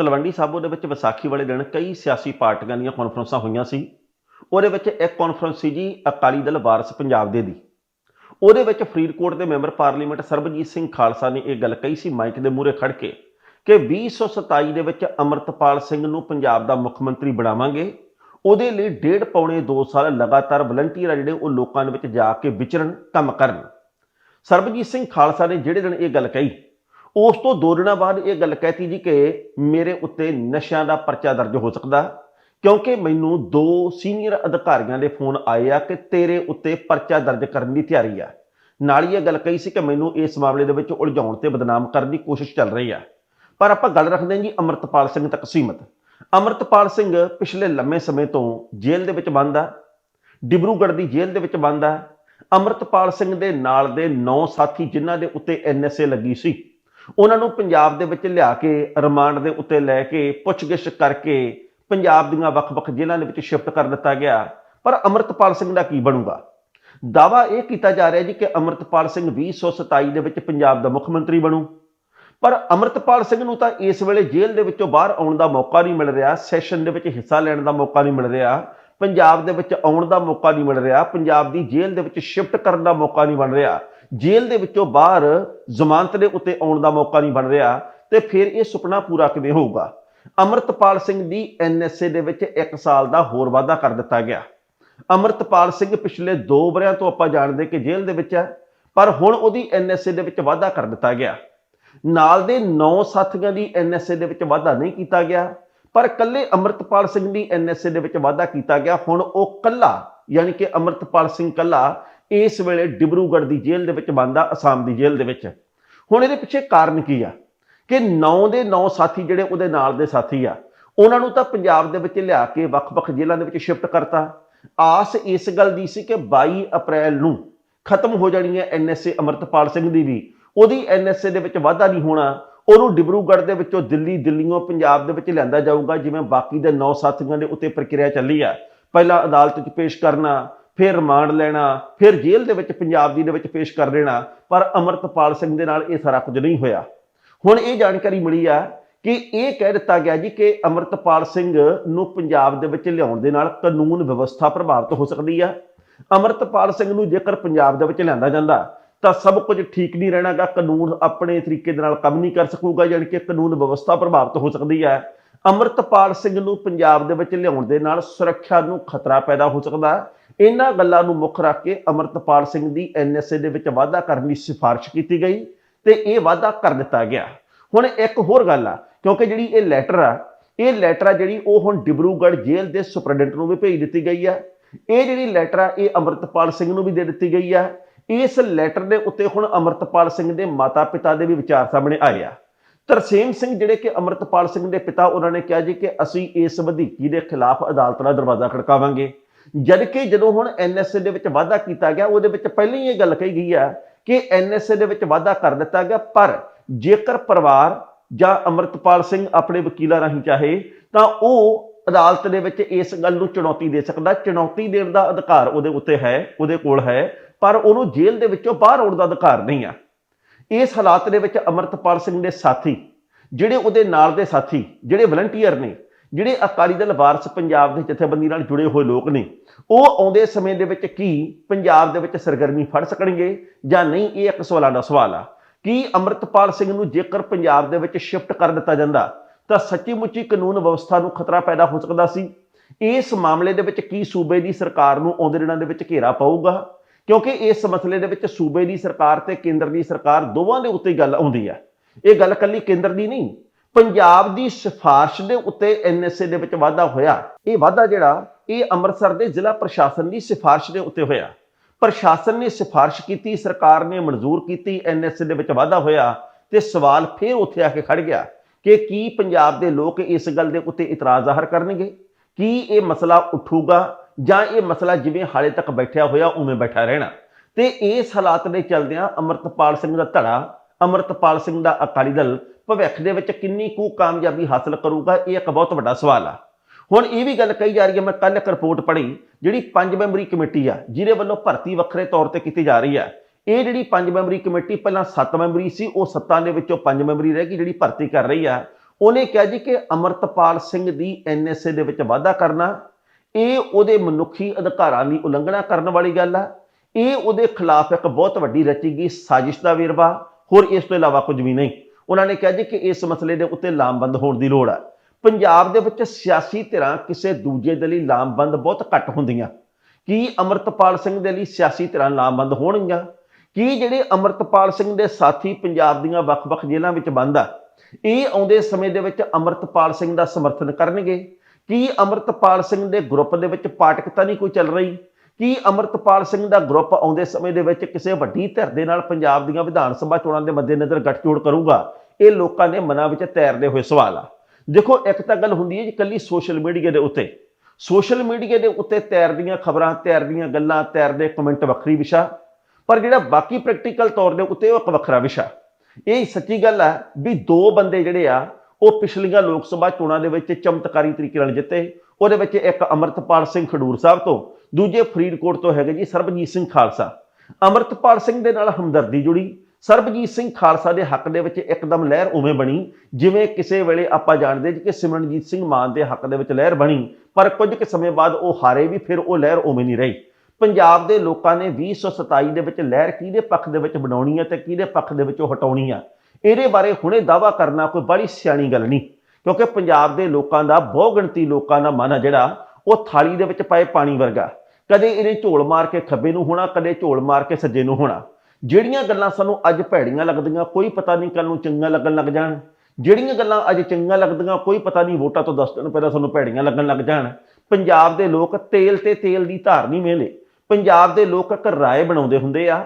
ਤਲਵੰਡੀ ਸਾਬੋ ਦੇ ਵਿੱਚ ਵਿਸਾਖੀ ਵਾਲੇ ਦਿਨ ਕਈ ਸਿਆਸੀ ਪਾਰਟੀਆਂ ਦੀਆਂ ਕਾਨਫਰੰਸਾਂ ਹੋਈਆਂ ਸੀ। ਉਹਦੇ ਵਿੱਚ ਇੱਕ ਕਾਨਫਰੰਸ ਸੀ ਜੀ ਅਕਾਲੀ ਦਲ ਵਾਰਸ ਪੰਜਾਬ ਦੇ ਦੀ। ਉਹਦੇ ਵਿੱਚ ਫਰੀਦਕੋਟ ਦੇ ਮੈਂਬਰ ਪਾਰਲੀਮੈਂਟ ਸਰਬਜੀਤ ਸਿੰਘ ਖਾਲਸਾ ਨੇ ਇਹ ਗੱਲ ਕਹੀ ਸੀ ਮਾਈਕ ਦੇ ਮੂਹਰੇ ਖੜ ਕੇ ਕਿ 2027 ਦੇ ਵਿੱਚ ਅਮਰਤਪਾਲ ਸਿੰਘ ਨੂੰ ਪੰਜਾਬ ਦਾ ਮੁੱਖ ਮੰਤਰੀ ਬਣਾਵਾਂਗੇ। ਉਹਦੇ ਲਈ ਡੇਢ ਪੌਣੇ 2 ਸਾਲ ਲਗਾਤਾਰ ਵਲੰਟੀਅਰ ਆ ਜਿਹੜੇ ਉਹ ਲੋਕਾਂ ਦੇ ਵਿੱਚ ਜਾ ਕੇ ਵਿਚਰਨ, ਕੰਮ ਕਰਨ। ਸਰਬਜੀਤ ਸਿੰਘ ਖਾਲਸਾ ਨੇ ਜਿਹੜੇ ਦਿਨ ਇਹ ਗੱਲ ਕਹੀ ਉਸ ਤੋਂ ਦੋ ਦਿਨਾਂ ਬਾਅਦ ਇਹ ਗੱਲ ਕਹਿਤੀ ਜੀ ਕਿ ਮੇਰੇ ਉੱਤੇ ਨਸ਼ਿਆਂ ਦਾ ਪਰਚਾ ਦਰਜ ਹੋ ਸਕਦਾ ਕਿਉਂਕਿ ਮੈਨੂੰ ਦੋ ਸੀਨੀਅਰ ਅਧਿਕਾਰੀਆਂ ਦੇ ਫੋਨ ਆਏ ਆ ਕਿ ਤੇਰੇ ਉੱਤੇ ਪਰਚਾ ਦਰਜ ਕਰਨ ਦੀ ਤਿਆਰੀ ਆ। ਨਾਲ ਹੀ ਇਹ ਗੱਲ ਕਹੀ ਸੀ ਕਿ ਮੈਨੂੰ ਇਸ ਮਾਮਲੇ ਦੇ ਵਿੱਚ ਉਲਝਾਉਣ ਤੇ ਬਦਨਾਮ ਕਰਨ ਦੀ ਕੋਸ਼ਿਸ਼ ਚੱਲ ਰਹੀ ਆ। ਪਰ ਆਪਾਂ ਗੱਲ ਰੱਖਦੇ ਹਾਂ ਜੀ ਅਮਰਤਪਾਲ ਸਿੰਘ ਤੱਕ ਸੀਮਤ। ਅਮਰਤਪਾਲ ਸਿੰਘ ਪਿਛਲੇ ਲੰਮੇ ਸਮੇਂ ਤੋਂ ਜੇਲ੍ਹ ਦੇ ਵਿੱਚ ਬੰਦ ਆ, ਡਿਬਰੂਗੜ੍ਹ ਦੀ ਜੇਲ੍ਹ ਦੇ ਵਿੱਚ ਬੰਦ ਆ। ਅਮਰਤਪਾਲ ਸਿੰਘ ਦੇ ਨਾਲ ਦੇ 9 ਸਾਥੀ ਜਿਨ੍ਹਾਂ ਦੇ ਉੱਤੇ ਐਨਐਸਏ ਲੱਗੀ ਸੀ। ਉਹਨਾਂ ਨੂੰ ਪੰਜਾਬ ਦੇ ਵਿੱਚ ਲਿਆ ਕੇ ਰਿਮਾਂਡ ਦੇ ਉੱਤੇ ਲੈ ਕੇ ਪੁੱਛਗਿੱਛ ਕਰਕੇ ਪੰਜਾਬ ਦੀਆਂ ਵੱਖ-ਵੱਖ ਜੇਲ੍ਹਾਂ ਦੇ ਵਿੱਚ ਸ਼ਿਫਟ ਕਰ ਦਿੱਤਾ ਗਿਆ। ਪਰ ਅਮਰਤਪਾਲ ਸਿੰਘ ਦਾ ਕੀ ਬਣੂਗਾ? ਦਾਵਾ ਇਹ ਕੀਤਾ ਜਾ ਰਿਹਾ ਜੀ ਕਿ ਅਮਰਤਪਾਲ ਸਿੰਘ 2027 ਦੇ ਵਿੱਚ ਪੰਜਾਬ ਦਾ ਮੁੱਖ ਮੰਤਰੀ ਬਣੂ। ਪਰ ਅਮਰਤਪਾਲ ਸਿੰਘ ਨੂੰ ਤਾਂ ਇਸ ਵੇਲੇ ਜੇਲ੍ਹ ਦੇ ਵਿੱਚੋਂ ਬਾਹਰ ਆਉਣ ਦਾ ਮੌਕਾ ਨਹੀਂ ਮਿਲ ਰਿਹਾ, ਸੈਸ਼ਨ ਦੇ ਵਿੱਚ ਹਿੱਸਾ ਲੈਣ ਦਾ ਮੌਕਾ ਨਹੀਂ ਮਿਲ ਰਿਹਾ, ਪੰਜਾਬ ਦੇ ਵਿੱਚ ਆਉਣ ਦਾ ਮੌਕਾ ਨਹੀਂ ਮਿਲ ਰਿਹਾ, ਪੰਜਾਬ ਦੀ ਜੇਲ੍ਹ ਦੇ ਵਿੱਚ ਸ਼ਿਫਟ ਕਰਨ ਦਾ ਮੌਕਾ ਨਹੀਂ ਬਣ ਰਿਹਾ। ਜੇਲ੍ਹ ਦੇ ਵਿੱਚੋਂ ਬਾਹਰ ਜ਼ਮਾਨਤ ਦੇ ਉੱਤੇ ਆਉਣ ਦਾ ਮੌਕਾ ਨਹੀਂ ਬਣ ਰਿਹਾ ਤੇ ਫਿਰ ਇਹ ਸੁਪਨਾ ਪੂਰਾ ਕਿਵੇਂ ਹੋਊਗਾ? ਅਮਰਤਪਾਲ ਸਿੰਘ ਦੀ ਐਨਐਸਏ ਦੇ ਵਿੱਚ 1 ਸਾਲ ਦਾ ਹੋਰ ਵਾਅਦਾ ਕਰ ਦਿੱਤਾ ਗਿਆ। ਅਮਰਤਪਾਲ ਸਿੰਘ ਪਿਛਲੇ 2 ਵਰਿਆਂ ਤੋਂ ਆਪਾਂ ਜਾਣਦੇ ਕਿ ਜੇਲ੍ਹ ਦੇ ਵਿੱਚ ਹੈ, ਪਰ ਹੁਣ ਉਹਦੀ ਐਨਐਸਏ ਦੇ ਵਿੱਚ ਵਾਅਦਾ ਕਰ ਦਿੱਤਾ ਗਿਆ। ਨਾਲ ਦੇ 9 ਸਾਥੀਆਂ ਦੀ ਐਨਐਸਏ ਦੇ ਵਿੱਚ ਵਾਅਦਾ ਨਹੀਂ ਕੀਤਾ ਗਿਆ, ਪਰ ਕੱਲੇ ਅਮਰਤਪਾਲ ਸਿੰਘ ਦੀ ਐਨਐਸਏ ਦੇ ਵਿੱਚ ਵਾਅਦਾ ਕੀਤਾ ਗਿਆ। ਹੁਣ ਉਹ ਕੱਲਾ ਯਾਨੀ ਕਿ ਅਮਰਤਪਾਲ ਸਿੰਘ ਕੱਲਾ ਇਸ ਵੇਲੇ ਡਿਬਰੂਗੜ੍ਹ ਦੀ ਜੇਲ੍ਹ ਦੇ ਵਿੱਚ ਬੰਦਾ ਅਸਾਮ ਦੀ ਜੇਲ੍ਹ ਦੇ ਵਿੱਚ। ਹੁਣ ਇਹਦੇ ਪਿੱਛੇ ਕਾਰਨ ਕੀ ਆ? ਕਿ 9 ਦੇ 9 ਸਾਥੀ ਜਿਹੜੇ ਉਹਦੇ ਨਾਲ ਦੇ ਸਾਥੀ ਆ, ਉਹਨਾਂ ਨੂੰ ਤਾਂ ਪੰਜਾਬ ਦੇ ਵਿੱਚ ਲਿਆ ਕੇ ਵੱਖ-ਵੱਖ ਜੇਲ੍ਹਾਂ ਦੇ ਵਿੱਚ ਸ਼ਿਫਟ ਕਰਤਾ। ਆਸ ਇਸ ਗੱਲ ਦੀ ਸੀ ਕਿ 22 ਅਪ੍ਰੈਲ ਨੂੰ ਖਤਮ ਹੋ ਜਾਣੀ ਹੈ ਐਨਐਸਏ ਅਮਰਤਪਾਲ ਸਿੰਘ ਦੀ ਵੀ। ਉਹਦੀ ਐਨਐਸਏ ਦੇ ਵਿੱਚ ਵਾਧਾ ਨਹੀਂ ਹੋਣਾ, ਉਹਨੂੰ ਡਿਬਰੂਗੜ੍ਹ ਦੇ ਵਿੱਚੋਂ ਦਿੱਲੀ ਦਿੱਲੀੋਂ ਪੰਜਾਬ ਦੇ ਵਿੱਚ ਲਿਆਂਦਾ ਜਾਊਗਾ, ਜਿਵੇਂ ਬਾਕੀ ਦੇ 9 ਸਾਥੀਆਂ ਦੇ ਉੱਤੇ ਪ੍ਰਕਿਰਿਆ ਚੱਲੀ ਆ। ਪਹਿਲਾਂ ਅਦਾਲਤ 'ਚ ਪੇਸ਼ ਕਰਨਾ ਫਿਰ ਰਿਮਾਂਡ ਲੈਣਾ, ਫਿਰ ਜੇਲ੍ਹ ਦੇ ਵਿੱਚ ਪੰਜਾਬ ਦੀ ਦੇ ਵਿੱਚ ਪੇਸ਼ ਕਰ ਦੇਣਾ, ਪਰ ਅਮਰਤਪਾਲ ਸਿੰਘ ਦੇ ਨਾਲ ਇਹ ਸਾਰਾ ਕੁਝ ਨਹੀਂ ਹੋਇਆ। ਹੁਣ ਇਹ ਜਾਣਕਾਰੀ ਮਿਲੀ ਆ ਕਿ ਇਹ ਕਹਿ ਦਿੱਤਾ ਗਿਆ ਜੀ ਕਿ ਅਮਰਤਪਾਲ ਸਿੰਘ ਨੂੰ ਪੰਜਾਬ ਦੇ ਵਿੱਚ ਲਿਆਉਣ ਦੇ ਨਾਲ ਕਾਨੂੰਨ ਵਿਵਸਥਾ ਪ੍ਰਭਾਵਿਤ ਹੋ ਸਕਦੀ ਆ। ਅਮਰਤਪਾਲ ਸਿੰਘ ਨੂੰ ਜੇਕਰ ਪੰਜਾਬ ਦੇ ਵਿੱਚ ਲਿਆਂਦਾ ਜਾਂਦਾ, ਤਾਂ ਸਭ ਕੁਝ ਠੀਕ ਨਹੀਂ ਰਹਿਣਾਗਾ, ਕਾਨੂੰਨ ਆਪਣੇ ਤਰੀਕੇ ਦੇ ਨਾਲ ਕੰਮ ਨਹੀਂ ਕਰ ਸਕੂਗਾ, ਯਾਨੀ ਕਿ ਕਾਨੂੰਨ ਵਿਵਸਥਾ ਪ੍ਰਭਾਵਿਤ ਹੋ ਸਕਦੀ ਹੈ ਅਮਰਤਪਾਲ ਸਿੰਘ ਨੂੰ ਪੰਜਾਬ ਦੇ ਵਿੱਚ ਲਿਆਉਣ ਦੇ ਨਾਲ ਸੁਰੱਖਿਆ ਨੂੰ ਖਤਰਾ ਪੈਦਾ ਹੋ ਸਕਦਾ ਇਹਨਾਂ ਗੱਲਾਂ ਨੂੰ ਮੁੱਖ ਰੱਖ ਕੇ ਅਮਰਤਪਾਲ ਸਿੰਘ ਦੀ ਐਨਐਸਏ ਦੇ ਵਿੱਚ ਵਾਅਦਾ ਕਰਨ ਦੀ ਸਿਫਾਰਿਸ਼ ਕੀਤੀ ਗਈ ਤੇ ਇਹ ਵਾਅਦਾ ਕਰ ਦਿੱਤਾ ਗਿਆ। ਹੁਣ ਇੱਕ ਹੋਰ ਗੱਲ ਆ, ਕਿਉਂਕਿ ਜਿਹੜੀ ਇਹ ਲੈਟਰ ਆ, ਇਹ ਲੈਟਰ ਆ ਜਿਹੜੀ ਉਹ ਹੁਣ ਡਿਬਰੂਗੜ੍ਹ ਜੇਲ੍ਹ ਦੇ ਸੁਪਰਡੈਂਟ ਨੂੰ ਵੀ ਭੇਜ ਦਿੱਤੀ ਗਈ ਆ। ਇਹ ਜਿਹੜੀ ਲੈਟਰ ਆ, ਇਹ ਅਮਰਤਪਾਲ ਸਿੰਘ ਨੂੰ ਵੀ ਦੇ ਦਿੱਤੀ ਗਈ ਆ। ਇਸ ਲੈਟਰ ਦੇ ਉੱਤੇ ਹੁਣ ਅਮਰਤਪਾਲ ਸਿੰਘ ਦੇ ਮਾਤਾ-ਪਿਤਾ ਦੇ ਵੀ ਵਿਚਾਰ ਸਾਹਮਣੇ ਆਏ ਆ। ਤਰਸੇਮ ਸਿੰਘ ਜਿਹੜੇ ਕਿ ਅਮਰਤਪਾਲ ਸਿੰਘ ਦੇ ਪਿਤਾ, ਉਹਨਾਂ ਨੇ ਕਿਹਾ ਜੀ ਕਿ ਅਸੀਂ ਇਸ ਵਧੀਕੀ ਦੇ ਖਿਲਾਫ ਅਦਾਲਤ ਦਾ ਦਰਵਾਜ਼ਾ ਖੜਕਾਵਾਂਗੇ। ਜਦ ਕਿ ਜਦੋਂ ਹੁਣ ਐਨਐਸਏ ਦੇ ਵਿੱਚ ਵਾਅਦਾ ਕੀਤਾ ਗਿਆ, ਉਹਦੇ ਵਿੱਚ ਪਹਿਲਾਂ ਹੀ ਇਹ ਗੱਲ ਕਹੀ ਗਈ ਆ ਕਿ ਐਨਐਸਏ ਦੇ ਵਿੱਚ ਵਾਅਦਾ ਕਰ ਦਿੱਤਾ ਗਿਆ, ਪਰ ਜੇਕਰ ਪਰਿਵਾਰ ਜਾਂ ਅਮਰਤਪਾਲ ਸਿੰਘ ਆਪਣੇ ਵਕੀਲਾਂ ਰਾਹੀਂ ਚਾਹੇ, ਤਾਂ ਉਹ ਅਦਾਲਤ ਦੇ ਵਿੱਚ ਇਸ ਗੱਲ ਨੂੰ ਚੁਣੌਤੀ ਦੇ ਸਕਦਾ। ਚੁਣੌਤੀ ਦੇਣ ਦਾ ਅਧਿਕਾਰ ਉਹਦੇ ਉੱਤੇ ਹੈ, ਉਹਦੇ ਕੋਲ ਹੈ, ਪਰ ਉਹਨੂੰ ਜੇਲ੍ਹ ਦੇ ਵਿੱਚੋਂ ਬਾਹਰ ਆਉਣ ਦਾ ਅਧਿਕਾਰ ਨਹੀਂ ਆ। ਇਸ ਹਾਲਾਤ ਦੇ ਵਿੱਚ ਅਮਰਤਪਾਲ ਸਿੰਘ ਦੇ ਸਾਥੀ, ਜਿਹੜੇ ਉਹਦੇ ਨਾਲ ਦੇ ਸਾਥੀ, ਜਿਹੜੇ ਵਲੰਟੀਅਰ ਨੇ ਜਿਹੜੇ ਅਕਾਲੀ ਦਲ ਵਾਰਸ ਪੰਜਾਬ ਦੇ ਜਥੇਬੰਦੀ ਨਾਲ ਜੁੜੇ ਹੋਏ ਲੋਕ ਨੇ, ਉਹ ਆਉਂਦੇ ਸਮੇਂ ਦੇ ਵਿੱਚ ਕੀ ਪੰਜਾਬ ਦੇ ਵਿੱਚ ਸਰਗਰਮੀ ਫੜ ਸਕਣਗੇ ਜਾਂ ਨਹੀਂ, ਇਹ ਇੱਕ ਸਵਾਲਾਂ ਦਾ ਸਵਾਲ ਆ। ਕੀ ਅਮਰਤਪਾਲ ਸਿੰਘ ਨੂੰ ਜੇਕਰ ਪੰਜਾਬ ਦੇ ਵਿੱਚ ਸ਼ਿਫਟ ਕਰ ਦਿੱਤਾ ਜਾਂਦਾ, ਤਾਂ ਸੱਚੀ ਮੁੱਚੀ ਕਾਨੂੰਨ ਵਿਵਸਥਾ ਨੂੰ ਖਤਰਾ ਪੈਦਾ ਹੋ ਸਕਦਾ ਸੀ? ਇਸ ਮਾਮਲੇ ਦੇ ਵਿੱਚ ਕੀ ਸੂਬੇ ਦੀ ਸਰਕਾਰ ਨੂੰ ਆਉਂਦੇ ਦਿਨਾਂ ਦੇ ਵਿੱਚ ਘੇਰਾ ਪਾਊਗਾ? ਕਿਉਂਕਿ ਇਸ ਮਸਲੇ ਦੇ ਵਿੱਚ ਸੂਬੇ ਦੀ ਸਰਕਾਰ ਤੇ ਕੇਂਦਰ ਦੀ ਸਰਕਾਰ ਦੋਵਾਂ ਦੇ ਉੱਤੇ ਗੱਲ ਆਉਂਦੀ ਹੈ ਇਹ ਗੱਲ ਕੱਲੀ ਕੇਂਦਰ ਦੀ ਨਹੀਂ ਪੰਜਾਬ ਦੀ ਸਿਫਾਰਿਸ਼ ਦੇ ਉੱਤੇ ਐਨਐਸਏ ਦੇ ਵਿੱਚ ਵਾਧਾ ਹੋਇਆ। ਇਹ ਵਾਧਾ ਜਿਹੜਾ, ਇਹ ਅੰਮ੍ਰਿਤਸਰ ਦੇ ਜ਼ਿਲ੍ਹਾ ਪ੍ਰਸ਼ਾਸਨ ਦੀ ਸਿਫਾਰਿਸ਼ ਦੇ ਉੱਤੇ ਹੋਇਆ। ਪ੍ਰਸ਼ਾਸਨ ਨੇ ਸਿਫਾਰਿਸ਼ ਕੀਤੀ, ਸਰਕਾਰ ਨੇ ਮਨਜ਼ੂਰ ਕੀਤੀ ਐਨਐਸਏ ਦੇ ਵਿੱਚ ਵਾਧਾ ਹੋਇਆ ਤੇ ਸਵਾਲ ਫੇਰ ਉੱਥੇ ਆ ਕੇ ਖੜ ਗਿਆ ਕਿ ਕੀ ਪੰਜਾਬ ਦੇ ਲੋਕ ਇਸ ਗੱਲ ਦੇ ਉੱਤੇ ਇਤਰਾਜ਼ ਜ਼ਾਹਰ ਕਰਨਗੇ? ਕੀ ਇਹ ਮਸਲਾ ਉੱਠੂਗਾ ਜਾਂ ਇਹ ਮਸਲਾ ਜਿਵੇਂ ਹਾਲੇ ਤੱਕ ਬੈਠਿਆ ਹੋਇਆ, ਉਵੇਂ ਬੈਠਾ ਰਹਿਣਾ? ਤੇ ਇਸ ਹਾਲਾਤ ਦੇ ਚਲਦਿਆਂ ਅਮਰਤਪਾਲ ਸਿੰਘ ਦਾ ਧੜਾ, ਅਮਰਤਪਾਲ ਸਿੰਘ ਦਾ ਅਕਾਲੀ ਦਲ ਭਵਿੱਖ ਦੇ ਵਿੱਚ ਕਿੰਨੀ ਕੁ ਕਾਮਯਾਬੀ ਹਾਸਲ ਕਰੂਗਾ, ਇਹ ਇੱਕ ਬਹੁਤ ਵੱਡਾ ਸਵਾਲ ਆ। ਹੁਣ ਇਹ ਵੀ ਗੱਲ ਕਹੀ ਜਾ ਰਹੀ ਹੈ, ਮੈਂ ਕੱਲ ਇੱਕ ਰਿਪੋਰਟ ਪੜ੍ਹੀ, ਜਿਹੜੀ ਪੰਜ ਮੈਂਬਰੀ ਕਮੇਟੀ ਆ, ਜਿਹਦੇ ਵੱਲੋਂ ਭਰਤੀ ਵੱਖਰੇ ਤੌਰ ਤੇ ਕੀਤੀ ਜਾ ਰਹੀ ਆ। ਇਹ ਜਿਹੜੀ ਪੰਜ ਮੈਂਬਰੀ ਕਮੇਟੀ, ਪਹਿਲਾਂ 7 ਮੈਂਬਰੀ ਸੀ, ਉਹ ਸੱਤਾਂ ਦੇ ਵਿੱਚੋਂ ਪੰਜ ਮੈਂਬਰੀ ਰਹਿ ਗਈ, ਜਿਹੜੀ ਭਰਤੀ ਕਰ ਰਹੀ ਆ। ਉਹਨੇ ਕਿਹਾ ਜੀ ਕਿ ਅਮਰਤਪਾਲ ਸਿੰਘ ਦੀ ਐਨਐਸਏ ਦੇ ਵਿੱਚ ਵਾਧਾ ਕਰਨਾ, ਇਹ ਉਹਦੇ ਮਨੁੱਖੀ ਅਧਿਕਾਰਾਂ ਦੀ ਉਲੰਘਣਾ ਕਰਨ ਵਾਲੀ ਗੱਲ ਆ। ਇਹ ਉਹਦੇ ਖਿਲਾਫ ਇੱਕ ਬਹੁਤ ਵੱਡੀ ਰਚੀ ਗਈ ਸਾਜ਼ਿਸ਼ ਦਾ ਵੇਰਵਾ, ਹੋਰ ਇਸ ਤੋਂ ਇਲਾਵਾ ਕੁਝ ਵੀ ਨਹੀਂ। ਉਹਨਾਂ ਨੇ ਕਿਹਾ ਜੀ ਕਿ ਇਸ ਮਸਲੇ ਦੇ ਉੱਤੇ ਲਾਮਬੰਦ ਹੋਣ ਦੀ ਲੋੜ ਹੈ ਪੰਜਾਬ ਦੇ ਵਿੱਚ ਸਿਆਸੀ ਧਿਰਾਂ ਕਿਸੇ ਦੂਜੇ ਦੇ ਲਈ ਲਾਮਬੰਦ ਬਹੁਤ ਘੱਟ ਹੁੰਦੀਆਂ। ਕੀ ਅਮਰਤਪਾਲ ਸਿੰਘ ਦੇ ਲਈ ਸਿਆਸੀ ਧਿਰਾਂ ਲਾਮਬੰਦ ਹੋਣਗੀਆਂ? ਕੀ ਜਿਹੜੇ ਅਮਰਤਪਾਲ ਸਿੰਘ ਦੇ ਸਾਥੀ ਪੰਜਾਬ ਦੀਆਂ ਵੱਖ-ਵੱਖ ਜੇਲ੍ਹਾਂ ਵਿੱਚ ਬੰਦ ਆ, ਇਹ ਆਉਂਦੇ ਸਮੇਂ ਦੇ ਵਿੱਚ ਅਮਰਤਪਾਲ ਸਿੰਘ ਦਾ ਸਮਰਥਨ ਕਰਨਗੇ? ਕੀ ਅਮਰਤਪਾਲ ਸਿੰਘ ਦੇ ਗਰੁੱਪ ਦੇ ਵਿੱਚ ਪਾਟਕਤਾ ਨਹੀਂ ਕੋਈ ਚੱਲ ਰਹੀ? ਕੀ ਅਮਰਤਪਾਲ ਸਿੰਘ ਦਾ ਗਰੁੱਪ ਆਉਂਦੇ ਸਮੇਂ ਦੇ ਵਿੱਚ ਕਿਸੇ ਵੱਡੀ ਧਿਰ ਦੇ ਨਾਲ ਪੰਜਾਬ ਦੀਆਂ ਵਿਧਾਨ ਸਭਾ ਚੋਣਾਂ ਦੇ ਮੱਦੇਨਜ਼ਰ ਗੱਠਜੋੜ ਕਰੂਗਾ? ਇਹ ਲੋਕਾਂ ਦੇ ਮਨਾਂ ਵਿੱਚ ਤੈਰਦੇ ਹੋਏ ਸਵਾਲ ਆ। ਦੇਖੋ, ਇੱਕ ਤਾਂ ਗੱਲ ਹੁੰਦੀ ਹੈ ਜੀ ਕੱਲੀ ਸੋਸ਼ਲ ਮੀਡੀਆ ਦੇ ਉੱਤੇ। ਸੋਸ਼ਲ ਮੀਡੀਆ ਦੇ ਉੱਤੇ ਤੈਰਦੀਆਂ ਖਬਰਾਂ, ਤੈਰਦੀਆਂ ਗੱਲਾਂ, ਤੈਰਦੇ ਕਮੈਂਟ ਵੱਖਰੀ ਵਿਸ਼ਾ, ਪਰ ਜਿਹੜਾ ਬਾਕੀ ਪ੍ਰੈਕਟੀਕਲ ਤੌਰ ਦੇ ਉੱਤੇ ਉਹ ਇੱਕ ਵੱਖਰਾ ਵਿਸ਼ਾ। ਇਹ ਸੱਚੀ ਗੱਲ ਆ ਵੀ ਦੋ ਬੰਦੇ ਜਿਹੜੇ ਆ, ਉਹ ਪਿਛਲੀਆਂ ਲੋਕ ਸਭਾ ਚੋਣਾਂ ਦੇ ਵਿੱਚ ਚਮਤਕਾਰੀ ਤਰੀਕੇ ਨਾਲ ਜਿੱਤੇ ਉਹਦੇ ਵਿੱਚ ਇੱਕ ਅਮਰਤਪਾਲ ਸਿੰਘ ਖਡੂਰ ਸਾਹਿਬ ਤੋਂ, ਦੂਜੇ ਫਰੀਦਕੋਟ ਤੋਂ ਹੈਗੇ ਜੀ ਸਰਬਜੀਤ ਸਿੰਘ ਖਾਲਸਾ। ਅਮਰਤਪਾਲ ਸਿੰਘ ਦੇ ਨਾਲ ਹਮਦਰਦੀ ਜੁੜੀ। ਸਰਬਜੀਤ ਸਿੰਘ ਖਾਲਸਾ ਦੇ ਹੱਕ ਦੇ ਵਿੱਚ ਇੱਕਦਮ ਲਹਿਰ ਉਵੇਂ ਬਣੀ, ਜਿਵੇਂ ਕਿਸੇ ਵੇਲੇ ਆਪਾਂ ਜਾਣਦੇ ਜੀ ਕਿ ਸਿਮਰਨਜੀਤ ਸਿੰਘ ਮਾਨ ਦੇ ਹੱਕ ਦੇ ਵਿੱਚ ਲਹਿਰ ਬਣੀ, ਪਰ ਕੁਝ ਕੁ ਸਮੇਂ ਬਾਅਦ ਉਹ ਹਾਰੇ ਵੀ, ਫਿਰ ਉਹ ਲਹਿਰ ਉਵੇਂ ਨਹੀਂ ਰਹੀ। ਪੰਜਾਬ ਦੇ ਲੋਕਾਂ ਨੇ 2027 ਦੇ ਵਿੱਚ ਲਹਿਰ ਕਿਹਦੇ ਪੱਖ ਦੇ ਵਿੱਚ ਬਣਾਉਣੀ ਹੈ ਤੇ ਕਿਹਦੇ ਪੱਖ ਦੇ ਵਿੱਚ ਉਹ ਹਟਾਉਣੀ ਆ? ਇਹਦੇ ਬਾਰੇ ਹੁਣੇ ਦਾਵਾ ਕਰਨਾ ਕੋਈ ਬੜੀ ਸਿਆਣੀ ਗੱਲ ਨਹੀਂ। ਕਿਉਂਕਿ ਪੰਜਾਬ ਦੇ ਲੋਕਾਂ ਦਾ ਬਹੁ ਗਿਣਤੀ ਲੋਕਾਂ ਦਾ ਮਨ ਆ ਜਿਹੜਾ, ਉਹ ਥਾਲੀ ਦੇ ਵਿੱਚ ਪਏ ਪਾਣੀ ਵਰਗਾ। ਕਦੇ ਇਹਨੇ ਝੋਲ ਮਾਰ ਕੇ ਖੱਬੇ ਨੂੰ ਹੋਣਾ, ਕਦੇ ਝੋਲ ਮਾਰ ਕੇ ਸੱਜੇ ਨੂੰ ਹੋਣਾ। ਜਿਹੜੀਆਂ ਗੱਲਾਂ ਸਾਨੂੰ ਅੱਜ ਭੈੜੀਆਂ ਲੱਗਦੀਆਂ, ਕੋਈ ਪਤਾ ਨਹੀਂ ਕੱਲ ਨੂੰ ਚੰਗੀਆਂ ਲੱਗਣ ਲੱਗ ਜਾਣ। ਜਿਹੜੀਆਂ ਗੱਲਾਂ ਅੱਜ ਚੰਗੀਆਂ ਲੱਗਦੀਆਂ, ਕੋਈ ਪਤਾ ਨਹੀਂ ਵੋਟਾਂ ਤੋਂ 10 ਦਿਨ ਪਹਿਲਾਂ ਸਾਨੂੰ ਭੈੜੀਆਂ ਲੱਗਣ ਲੱਗ ਜਾਣ। ਪੰਜਾਬ ਦੇ ਲੋਕ ਤੇਲ ਤੇ ਤੇਲ ਦੀ ਧਾਰ ਨਹੀਂ ਮੇਲੇ ਪੰਜਾਬ ਦੇ ਲੋਕ ਇੱਕ ਰਾਏ ਬਣਾਉਂਦੇ ਹੁੰਦੇ ਆ।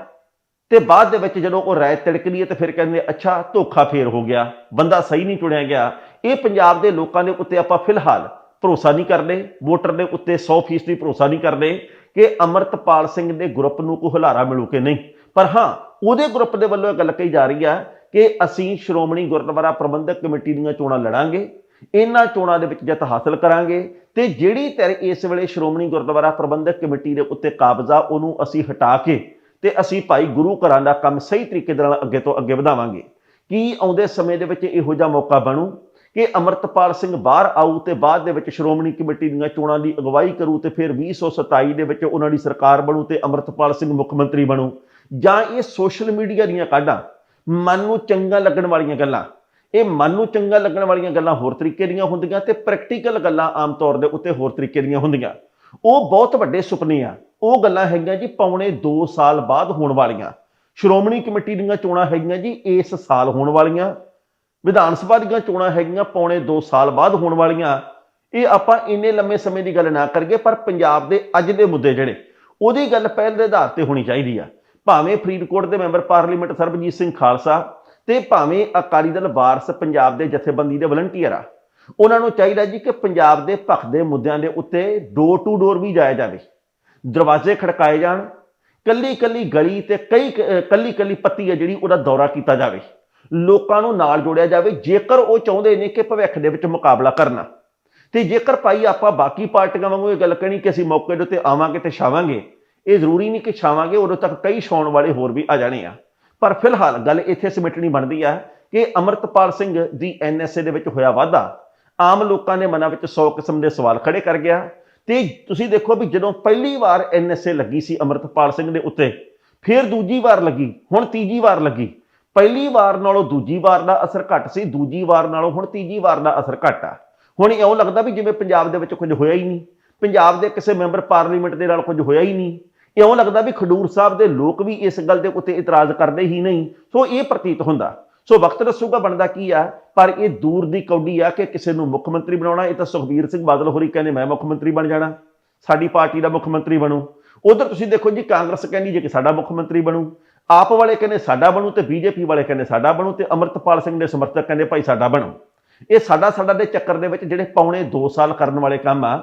ਤੇ ਬਾਅਦ ਦੇ ਵਿੱਚ ਜਦੋਂ ਉਹ ਰਾਏ ਤਿੜਕਦੀ ਹੈ ਤੇ ਫਿਰ ਕਹਿੰਦੇ, ਅੱਛਾ, ਧੋਖਾ ਫੇਰ ਹੋ ਗਿਆ। ਬੰਦਾ ਸਹੀ ਨਹੀਂ ਚੁਣਿਆ ਗਿਆ। ਇਹ ਪੰਜਾਬ ਦੇ ਲੋਕਾਂ ਦੇ ਉੱਤੇ ਆਪਾਂ ਫਿਲਹਾਲ ਭਰੋਸਾ ਨਹੀਂ ਕਰਦੇ, ਵੋਟਰ ਦੇ ਉੱਤੇ 100% ਭਰੋਸਾ ਨਹੀਂ ਕਰਦੇ ਕਿ ਅਮਰਤਪਾਲ ਸਿੰਘ ਦੇ ਗਰੁੱਪ ਨੂੰ ਕੋਈ ਹੁਲਾਰਾ ਮਿਲੂ ਕਿ ਨਹੀਂ। ਪਰ ਹਾਂ, ਉਹਦੇ ਗਰੁੱਪ ਦੇ ਵੱਲੋਂ ਇਹ ਗੱਲ ਕਹੀ ਜਾ ਰਹੀ ਹੈ ਕਿ ਅਸੀਂ ਸ਼੍ਰੋਮਣੀ ਗੁਰਦੁਆਰਾ ਪ੍ਰਬੰਧਕ ਕਮੇਟੀ ਦੀਆਂ ਚੋਣਾਂ ਲੜਾਂਗੇ, ਇਹਨਾਂ ਚੋਣਾਂ ਦੇ ਵਿੱਚ ਜਿੱਤ ਹਾਸਲ ਕਰਾਂਗੇ ਤੇ ਜਿਹੜੀ ਧਿਰ ਇਸ ਵੇਲੇ ਸ਼੍ਰੋਮਣੀ ਗੁਰਦੁਆਰਾ ਪ੍ਰਬੰਧਕ ਕਮੇਟੀ ਦੇ ਉੱਤੇ ਕਾਬਜ਼ਾ ਉਹਨੂੰ ਅਸੀਂ ਹਟਾ ਕੇ ਤੇ ਅਸੀਂ ਭਾਈ ਗੁਰੂ ਘਰਾਂ ਦਾ ਕੰਮ ਸਹੀ ਤਰੀਕੇ ਦੇ ਨਾਲ ਅੱਗੇ ਤੋਂ ਅੱਗੇ ਵਧਾਵਾਂਗੇ। ਕੀ ਆਉਂਦੇ ਸਮੇਂ ਦੇ ਵਿੱਚ ਇਹੋ ਜਿਹਾ ਮੌਕਾ ਬਣੂ? ਕਿ ਅਮਰਤਪਾਲ ਸਿੰਘ ਬਾਹਰ ਆਊ ਤੇ ਬਾਅਦ ਦੇ ਵਿੱਚ ਸ਼੍ਰੋਮਣੀ ਕਮੇਟੀ ਦੀਆਂ ਚੋਣਾਂ ਦੀ ਅਗਵਾਈ ਕਰੂ ਤੇ ਫਿਰ 2027 ਦੇ ਵਿੱਚ ਉਹਨਾਂ ਦੀ ਸਰਕਾਰ ਬਣੂ ਤੇ ਅਮਰਤਪਾਲ ਸਿੰਘ ਮੁੱਖ ਮੰਤਰੀ ਬਣੂ। ਜਾਂ ਇਹ ਸੋਸ਼ਲ ਮੀਡੀਆ ਦੀਆਂ ਕਾਢਾਂ, ਮਨ ਨੂੰ ਚੰਗਾ ਲੱਗਣ ਵਾਲੀਆਂ ਗੱਲਾਂ। ਇਹ ਮਨ ਨੂੰ ਚੰਗਾ ਲੱਗਣ ਵਾਲੀਆਂ ਗੱਲਾਂ ਹੋਰ ਤਰੀਕੇ ਦੀਆਂ ਹੁੰਦੀਆਂ ਤੇ ਪ੍ਰੈਕਟੀਕਲ ਗੱਲਾਂ ਆਮ ਤੌਰ ਦੇ ਉੱਤੇ ਹੋਰ ਤਰੀਕੇ ਦੀਆਂ ਹੁੰਦੀਆਂ। ਉਹ ਬਹੁਤ ਵੱਡੇ ਸੁਪਨੇ ਆ। ਉਹ ਗੱਲਾਂ ਹੈਗੀਆਂ ਜੀ ਪੌਣੇ 2 ਸਾਲ ਬਾਅਦ ਹੋਣ ਵਾਲੀਆਂ। ਸ਼੍ਰੋਮਣੀ ਕਮੇਟੀ ਦੀਆਂ ਚੋਣਾਂ ਹੈਗੀਆਂ ਜੀ ਇਸ ਸਾਲ ਹੋਣ ਵਾਲੀਆਂ। ਵਿਧਾਨ ਸਭਾ ਦੀਆਂ ਚੋਣਾਂ ਹੈਗੀਆਂ ਪੌਣੇ 2 ਸਾਲ ਬਾਅਦ ਹੋਣ ਵਾਲੀਆਂ। ਇਹ ਆਪਾਂ ਇੰਨੇ ਲੰਮੇ ਸਮੇਂ ਦੀ ਗੱਲ ਨਾ ਕਰੀਏ, ਪਰ ਪੰਜਾਬ ਦੇ ਅੱਜ ਦੇ ਮੁੱਦੇ ਜਿਹੜੇ, ਉਹਦੀ ਗੱਲ ਪਹਿਲ ਦੇ ਆਧਾਰ ਤੇ ਹੋਣੀ ਚਾਹੀਦੀ ਆ। ਭਾਵੇਂ ਫਰੀਦਕੋਟ ਦੇ ਮੈਂਬਰ ਪਾਰਲੀਮੈਂਟ ਸਰਬਜੀਤ ਸਿੰਘ ਖਾਲਸਾ ਤੇ ਭਾਵੇਂ ਅਕਾਲੀ ਦਲ ਵਾਰਸ ਪੰਜਾਬ ਦੇ ਜਥੇਬੰਦੀ ਦੇ ਵਲੰਟੀਅਰ ਆ, ਉਹਨਾਂ ਨੂੰ ਚਾਹੀਦਾ ਜੀ ਕਿ ਪੰਜਾਬ ਦੇ ਭਖ ਦੇ ਮੁੱਦਿਆਂ ਦੇ ਉੱਤੇ ਡੋਰ ਟੂ ਡੋਰ ਵੀ ਜਾਇਆ ਜਾਵੇ। ਦਰਵਾਜ਼ੇ ਖੜਕਾਏ ਜਾਣ ਕੱਲੀ ਕੱਲੀ ਗਲੀ ਤੇ ਕਈ ਕੱਲੀ ਕੱਲੀ ਪੱਤੀ ਹੈ ਜਿਹੜੀ ਉਹਦਾ ਦੌਰਾ ਕੀਤਾ ਜਾਵੇ। ਲੋਕਾਂ ਨੂੰ ਨਾਲ ਜੋੜਿਆ ਜਾਵੇ, ਜੇਕਰ ਉਹ ਚਾਹੁੰਦੇ ਨੇ ਕਿ ਭਵਿੱਖ ਦੇ ਵਿੱਚ ਮੁਕਾਬਲਾ ਕਰਨਾ। ਤੇ ਜੇਕਰ ਭਾਈ ਆਪਾਂ ਬਾਕੀ ਪਾਰਟੀਆਂ ਵਾਂਗੂ ਇਹ ਗੱਲ ਕਹਿਣੀ ਕਿ ਅਸੀਂ ਮੌਕੇ ਦੇ ਉੱਤੇ ਆਵਾਂਗੇ ਤੇ ਛਾਵਾਂਗੇ, ਇਹ ਜ਼ਰੂਰੀ ਨਹੀਂ ਕਿ ਛਾਵਾਂਗੇ, ਉਦੋਂ ਤੱਕ ਕਈ ਛਾਉਣ ਵਾਲੇ ਹੋਰ ਵੀ ਆ ਜਾਣੇ ਆ। ਪਰ ਫਿਲਹਾਲ ਗੱਲ ਇੱਥੇ ਸਮਿਟਣੀ ਬਣਦੀ ਆ ਕਿ ਅਮਰਤਪਾਲ ਸਿੰਘ ਦੀ ਐਨਐਸਏ ਦੇ ਵਿੱਚ ਹੋਇਆ ਵਾਧਾ। ਆਮ ਲੋਕਾਂ ਦੇ ਮਨਾਂ ਵਿੱਚ 100 ਕਿਸਮ ਦੇ ਸਵਾਲ ਖੜੇ ਕਰ ਗਿਆ। ਤੇ ਤੁਸੀਂ ਦੇਖੋ ਵੀ ਜਦੋਂ ਪਹਿਲੀ ਵਾਰ ਐਨਐਸਏ ਲੱਗੀ ਸੀ ਅਮਰਤਪਾਲ ਸਿੰਘ ਦੇ ਉੱਤੇ, ਫਿਰ ਦੂਜੀ ਵਾਰ ਲੱਗੀ, ਹੁਣ ਤੀਜੀ ਵਾਰ ਲੱਗੀ। ਪਹਿਲੀ ਵਾਰ ਨਾਲੋਂ ਦੂਜੀ ਵਾਰ ਦਾ ਅਸਰ ਘੱਟ ਸੀ, ਦੂਜੀ ਵਾਰ ਨਾਲੋਂ ਹੁਣ ਤੀਜੀ ਵਾਰ ਦਾ ਅਸਰ ਘੱਟ ਆ। ਹੁਣ ਇਉਂ ਲੱਗਦਾ ਵੀ ਜਿਵੇਂ ਪੰਜਾਬ ਦੇ ਵਿੱਚ ਕੁਝ ਹੋਇਆ ਹੀ ਨਹੀਂ, ਪੰਜਾਬ ਦੇ ਕਿਸੇ ਮੈਂਬਰ ਪਾਰਲੀਮੈਂਟ ਦੇ ਨਾਲ ਕੁਝ ਹੋਇਆ ਹੀ ਨਹੀਂ। ਇਉਂ ਲੱਗਦਾ ਵੀ ਖਡੂਰ ਸਾਹਿਬ ਦੇ ਲੋਕ ਵੀ ਇਸ ਗੱਲ ਦੇ ਉੱਤੇ ਇਤਰਾਜ਼ ਕਰਦੇ ਹੀ ਨਹੀਂ, ਸੋ ਇਹ ਪ੍ਰਤੀਤ ਹੁੰਦਾ। ਸੋ ਵਕਤ ਦੱਸੂਗਾ ਬਣਦਾ ਕੀ ਆ, ਪਰ ਇਹ ਦੂਰ ਦੀ ਕੌਡੀ ਆ ਕਿ ਕਿਸੇ ਨੂੰ ਮੁੱਖ ਮੰਤਰੀ ਬਣਾਉਣਾ, ਇਹ ਤਾਂ ਸੁਖਬੀਰ ਸਿੰਘ ਬਾਦਲ ਹੋਰੀ ਕਹਿੰਦੇ, ਮੈਂ ਮੁੱਖ ਮੰਤਰੀ ਬਣ ਜਾਣਾ, ਸਾਡੀ ਪਾਰਟੀ ਦਾ ਮੁੱਖ ਮੰਤਰੀ ਬਣੂ। ਉਧਰ ਤੁਸੀਂ ਦੇਖੋ ਜੀ, ਕਾਂਗਰਸ ਕਹਿੰਦੀ ਜੇ ਕਿ ਸਾਡਾ ਮੁੱਖ ਮੰਤਰੀ ਬਣੂ ਆਪ ਵਾਲੇ ਕਹਿੰਦੇ ਸਾਡਾ ਬਣੂ ਤੇ ਬੀਜੇਪੀ ਵਾਲੇ ਕਹਿੰਦੇ ਸਾਡਾ ਬਣੂ ਤੇ ਅਮਰਤਪਾਲ ਸਿੰਘ ਦੇ ਸਮਰਥਕ ਕਹਿੰਦੇ ਭਾਈ ਸਾਡਾ ਬਣੂ। ਇਹ ਸਾਡਾ ਸਾਡਾ ਦੇ ਚੱਕਰ ਦੇ ਵਿੱਚ ਜਿਹੜੇ ਪੌਣੇ 2 ਸਾਲ ਕਰਨ ਵਾਲੇ ਕੰਮ ਆ,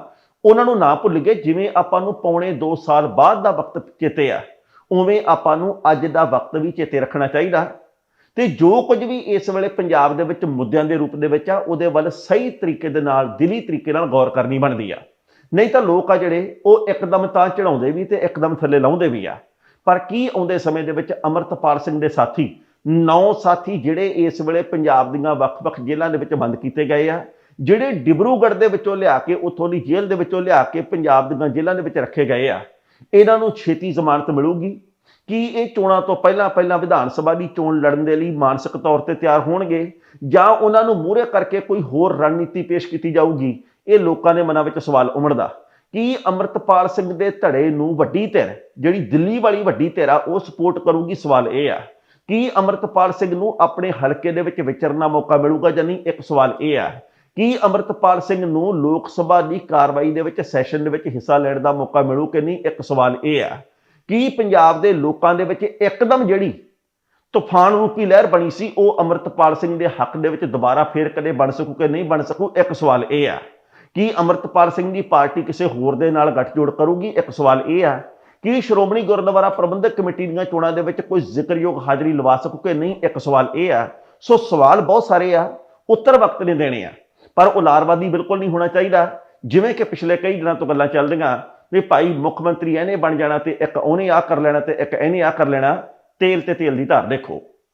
ਉਹਨਾਂ ਨੂੰ ਨਾ ਭੁੱਲ ਗਏ ਜਿਵੇਂ ਆਪਾਂ ਨੂੰ ਪੌਣੇ 2 ਸਾਲ ਬਾਅਦ ਦਾ ਵਕਤ ਚੇਤੇ ਆ, ਉਵੇਂ ਆਪਾਂ ਨੂੰ ਅੱਜ ਦਾ ਵਕਤ ਵੀ ਚੇਤੇ ਰੱਖਣਾ ਚਾਹੀਦਾ। ਤੇ ਜੋ ਕੁਝ ਵੀ ਇਸ ਵੇਲੇ ਪੰਜਾਬ ਦੇ ਵਿੱਚ ਮੁੱਦਿਆਂ ਦੇ ਰੂਪ ਦੇ ਵਿੱਚ ਆ, ਉਹਦੇ ਵੱਲ ਸਹੀ ਤਰੀਕੇ ਦੇ ਨਾਲ, ਦਿਲੀ ਤਰੀਕੇ ਨਾਲ ਗੌਰ ਕਰਨੀ ਬਣਦੀ ਆ। ਨਹੀਂ ਤਾਂ ਲੋਕ ਆ ਜਿਹੜੇ, ਉਹ ਇੱਕਦਮ ਤਾਂ ਚੜਾਉਂਦੇ ਵੀ ਤੇ ਇੱਕਦਮ ਥੱਲੇ ਲਾਉਂਦੇ ਵੀ ਆ। ਪਰ ਕੀ ਆਉਂਦੇ ਸਮੇਂ ਦੇ ਵਿੱਚ ਅਮਰਤਪਾਲ ਸਿੰਘ ਦੇ ਸਾਥੀ, ਨੌ ਸਾਥੀ ਜਿਹੜੇ ਇਸ ਵੇਲੇ ਪੰਜਾਬ ਦੀਆਂ ਵੱਖ-ਵੱਖ ਜੇਲ੍ਹਾਂ ਦੇ ਵਿੱਚ ਬੰਦ ਕੀਤੇ ਗਏ ਆ, ਜਿਹੜੇ ਡਿਬਰੂਗੜ੍ਹ ਦੇ ਵਿੱਚੋਂ ਲਿਆ ਕੇ, ਉੱਥੋਂ ਦੀ ਜੇਲ੍ਹ ਦੇ ਵਿੱਚੋਂ ਲਿਆ ਕੇ ਪੰਜਾਬ ਦੀਆਂ ਜੇਲ੍ਹਾਂ ਦੇ ਵਿੱਚ ਰੱਖੇ ਗਏ ਆ। ਇਹਨਾਂ ਨੂੰ ਛੇਤੀ ਜ਼ਮਾਨਤ ਮਿਲੂਗੀ। ਕੀ ਇਹ ਚੋਣਾਂ ਤੋਂ ਪਹਿਲਾਂ ਪਹਿਲਾਂ ਵਿਧਾਨ ਸਭਾ ਦੀ ਚੋਣ ਲੜਨ ਦੇ ਲਈ ਮਾਨਸਿਕ ਤੌਰ ਤੇ ਤਿਆਰ ਹੋਣਗੇ, ਜਾਂ ਉਹਨਾਂ ਨੂੰ ਮੂਹਰੇ ਕਰਕੇ ਕੋਈ ਹੋਰ ਰਣਨੀਤੀ ਪੇਸ਼ ਕੀਤੀ ਜਾਊਗੀ? ਇਹ ਲੋਕਾਂ ਦੇ ਮਨਾਂ ਵਿੱਚ ਸਵਾਲ ਉਮੜਦਾ। ਕੀ ਅਮਰਤਪਾਲ ਸਿੰਘ ਦੇ ਧੜੇ ਨੂੰ ਵੱਡੀ ਧਿਰ, ਜਿਹੜੀ ਦਿੱਲੀ ਵਾਲੀ ਵੱਡੀ ਧਿਰ ਆ, ਉਹ ਸਪੋਰਟ ਕਰੂਗੀ? ਸਵਾਲ ਇਹ ਆ। ਕੀ ਅਮਰਤਪਾਲ ਸਿੰਘ ਨੂੰ ਆਪਣੇ ਹਲਕੇ ਦੇ ਵਿੱਚ ਵਿਚਰਨ ਦਾ ਮੌਕਾ ਮਿਲੂਗਾ ਜਾਂ ਨਹੀਂ? ਇੱਕ ਸਵਾਲ ਇਹ ਆ। ਕੀ ਅਮਰਤਪਾਲ ਸਿੰਘ ਨੂੰ ਲੋਕ ਸਭਾ ਦੀ ਕਾਰਵਾਈ ਦੇ ਵਿੱਚ ਸੈਸ਼ਨ ਦੇ ਵਿੱਚ ਹਿੱਸਾ ਲੈਣ ਦਾ ਮੌਕਾ ਮਿਲੂ ਕਿ ਨਹੀਂ? ਇੱਕ ਸਵਾਲ ਇਹ ਆ। ਕੀ ਪੰਜਾਬ ਦੇ ਲੋਕਾਂ ਦੇ ਵਿੱਚ ਇੱਕਦਮ ਜਿਹੜੀ ਤੂਫਾਨ ਰੂਪੀ ਲਹਿਰ ਬਣੀ ਸੀ, ਉਹ ਅਮਰਤਪਾਲ ਸਿੰਘ ਦੇ ਹੱਕ ਦੇ ਵਿੱਚ ਦੁਬਾਰਾ ਫੇਰ ਕਦੇ ਬਣ ਸਕੂ ਕਿ ਨਹੀਂ ਬਣ ਸਕੂ? ਇੱਕ ਸਵਾਲ ਇਹ ਆ। ਕੀ ਅਮਰਤਪਾਲ ਸਿੰਘ ਦੀ ਪਾਰਟੀ ਕਿਸੇ ਹੋਰ ਦੇ ਨਾਲ ਗੱਠਜੋੜ ਕਰੂਗੀ? ਇੱਕ ਸਵਾਲ ਇਹ ਆ, ਕੀ ਸ਼੍ਰੋਮਣੀ ਗੁਰਦੁਆਰਾ ਪ੍ਰਬੰਧਕ ਕਮੇਟੀ ਦੀਆਂ ਚੋਣਾਂ ਦੇ ਵਿੱਚ ਕੋਈ ਜ਼ਿਕਰਯੋਗ ਹਾਜ਼ਰੀ ਲਵਾ ਸਕੂ ਕਿ ਨਹੀਂ, ਇੱਕ ਸਵਾਲ ਇਹ ਆ। ਸੋ ਸਵਾਲ ਬਹੁਤ ਸਾਰੇ ਆ, ਉੱਤਰ ਵਕਤ ਨੇ ਦੇਣੇ ਆ, ਪਰ ਉਲਾਰਵਾਦੀ ਬਿਲਕੁਲ ਨਹੀਂ ਹੋਣਾ ਚਾਹੀਦਾ। ਜਿਵੇਂ ਕਿ ਪਿਛਲੇ ਕਈ ਦਿਨਾਂ ਤੋਂ ਗੱਲਾਂ ਚੱਲਦੀਆਂ ਵੀ ਭਾਈ ਮੁੱਖ ਮੰਤਰੀ ਇਹਨੇ ਬਣ ਜਾਣਾ ਤੇ ਇੱਕ ਉਹਨੇ ਆ ਕਰ ਲੈਣਾ ਤੇ ਇੱਕ ਇਹਨੇ ਆ ਕਰ ਲੈਣਾ, ਤੇਲ ਤੇ ਤੇਲ ਦੀ ਧਾਰ ਦੇਖੋ।